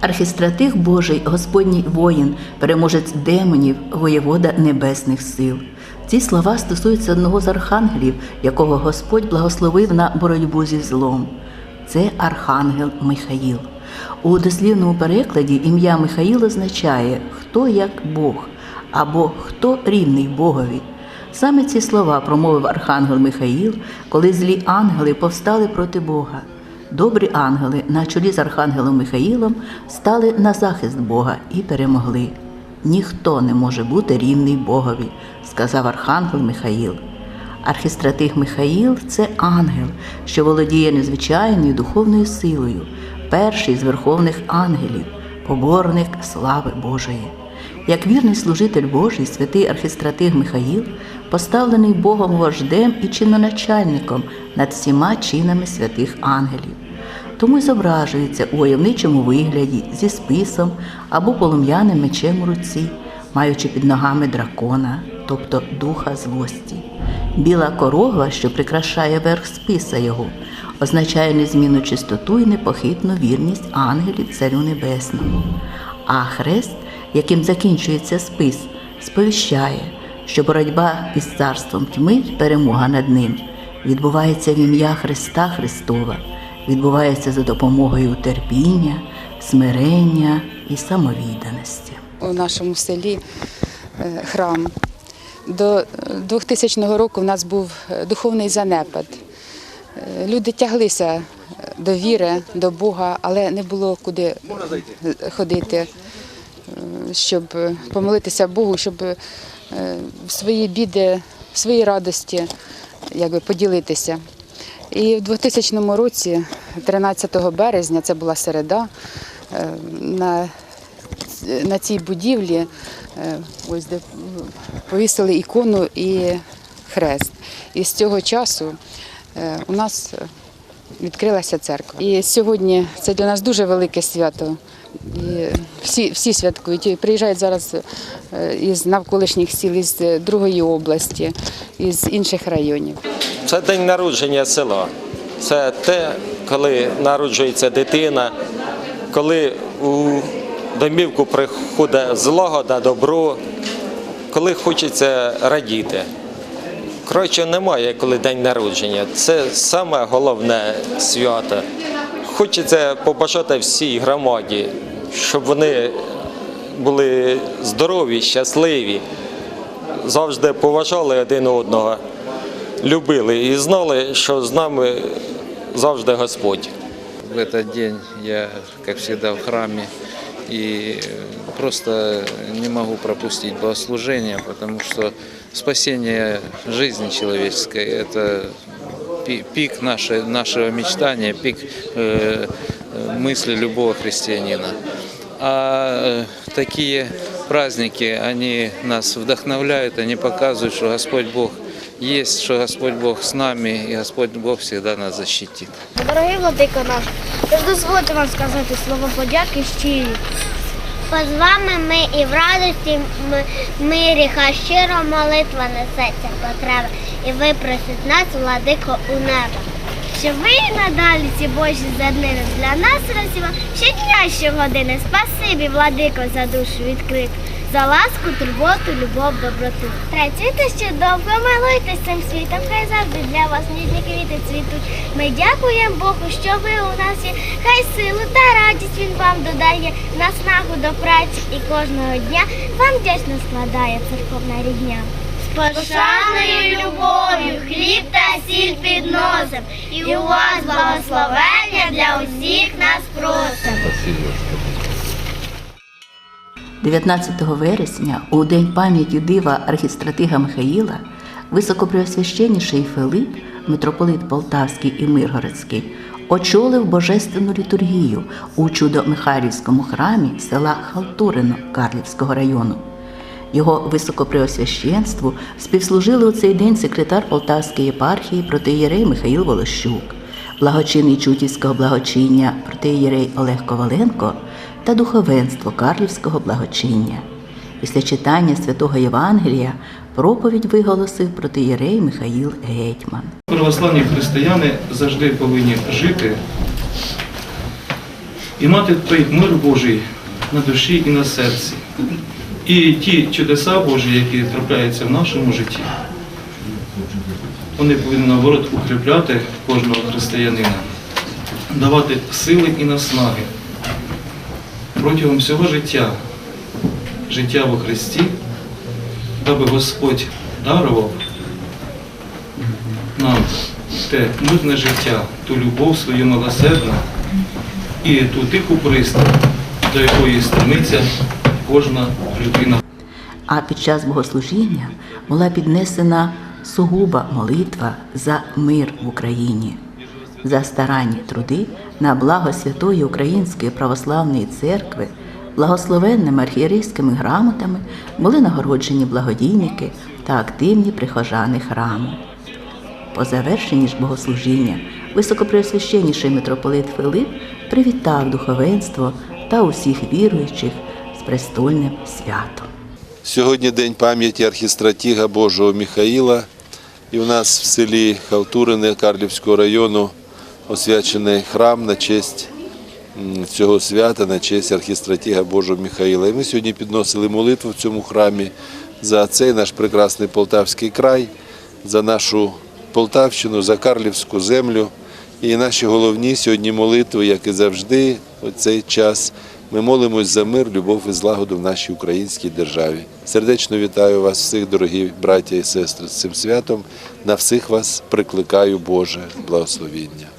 Архістратих Божий, Господній воїн, переможець демонів, воєвода небесних сил. Ці слова стосуються одного з архангелів, якого Господь благословив на боротьбу зі злом. Це архангел Михаїл. У дослівному перекладі ім'я Михаїл означає хто як Бог або хто рівний Богові. Саме ці слова промовив архангел Михаїл, коли злі ангели повстали проти Бога. Добрі ангели на чолі з архангелом Михаїлом стали на захист Бога і перемогли. Ніхто не може бути рівний Богові, сказав архангел Михаїл. Архістратих Михаїл це ангел, що володіє незвичайною духовною силою, перший з верховних ангелів, поборник слави Божої. Як вірний служитель Божий, святий архістратиг Михаїл, поставлений Богом вождем і чиноначальником над всіма чинами святих ангелів. Тому й зображується у уявничому вигляді зі списом або полум'яним мечем у руці, маючи під ногами дракона, тобто духа злості. Біла корова, що прикрашає верх списа його, означає незмінну чистоту і непохитну вірність ангелів Царю Небесному. А хрест, яким закінчується спис, сповіщає, що боротьба із царством тьми, перемога над ним, відбувається в ім'я Христа Христова, відбувається за допомогою терпіння, смирення і самовідданості. у нашому селі е, храм. До 2000 року в нас був е, духовний занепад. Е, Люди тяглися до віри, до Бога, але не було куди ходити, щоб е, помолитися Богу, щоб е, свої біди, свої радості якби, поділитися. І в 2000 році, 13 березня, це була середа, е, на на цій будівлі ось де повісили ікону і хрест. І з цього часу у нас відкрилася церква. І сьогодні це для нас дуже велике свято. І всі, всі святкують. І приїжджають зараз е, із навколишніх сіл, із другої області, із інших районів. Це день народження села. Це те, коли народжується дитина, коли у домівку приходить злагода, добро, коли хочеться радіти. Коротше, немає коли день народження. Це саме головне свято. Хочеться побажати всій громаді, щоб вони були здорові, щасливі, завжди поважали один одного любили і знали, що з нами завжди Господь. В этот день я, как всегда, в храме и просто не могу пропустить богослужение, потому что спасение жизни человеческой – это пик нашей, нашего мечтания, пик э, э, мысли любого христианина. А э, такие праздники, они нас вдохновляют, они показывают, что Господь Бог есть, что Господь Бог с нами, и Господь Бог всегда нас защитит. Дорогий владико наш, тож дозвольте вам сказати слово подяки щирі. Бо з вами ми і в радості ми- мирі, хай щиро молитва несеться потреба, і випросить нас, владико, у небо. Щоб ви надалі ці Божі заднини для нас розділа щодня, щогодини. Спасибі, владико, за душу відкриту, за ласку, турботу, любов, доброту. Працюйте ще довго, милуйтесь цим світом, хай завжди для вас ніжні квіти цвітуть. Ми дякуємо Богу, що ви у нас є. Хай він вам додає, наснагу до праці і кожного дня вам вдячно складає церковна рідня. З Пошаною любов'ю, хліб та сіль підносим, і у вас благословення для усіх нас просимо. 19 вересня, у день пам'яті дива архістратига Михаїла, високопреосвященніший Филип, митрополит Полтавський і Миргородський, очолив божественну літургію у чудо-Михайлівському храмі села Халтурино Карлівського району. Його високопреосвященству співслужили у цей день секретар Полтавської єпархії протиєрей Михаїл Волощук, благочинний Чутівського благочиння протиєрей Олег Коваленко та духовенство Карлівського благочиння. Після читання святого Євангелія проповідь виголосив протиєрей Михаїл Гетьман. Православні християни завжди повинні жити і мати той мир Божий на душі і на серці. І ті чудеса Божі, які трапляються в нашому житті, вони повинні наоборот укріпляти кожного християнина, давати сили і наснаги протягом всього життя, життя во Христі, даби Господь дарував нам те мирне життя, ту любов свою милосердну і ту тиху пристрасть, до якої стремиться кожна людина. А під час богослужіння була піднесена сугуба молитва за мир в Україні, за старанні труди на благо Святої Української православної церкви, благословенними архієрейськими грамотами були нагороджені благодійники та активні прихожани храму. По завершенні ж богослужіння високопреосвященніший митрополит Филип привітав духовенство та усіх віруючих з престольним святом. Сьогодні день пам'яті архістратіга Божого Михаїла. І у нас в селі Халтурине Карлівського району освячений храм на честь цього свята, на честь архістратіга Божого Михаїла. І ми сьогодні підносили молитву в цьому храмі за цей наш прекрасний Полтавський край, за нашу Полтавщину, за Карлівську землю. І наші головні сьогодні молитви, як і завжди, у цей час. Ми молимось за мир, любов і злагоду в нашій українській державі. Сердечно вітаю вас всіх, дорогі браття і сестри, з цим святом. На всіх вас прикликаю Боже благословіння.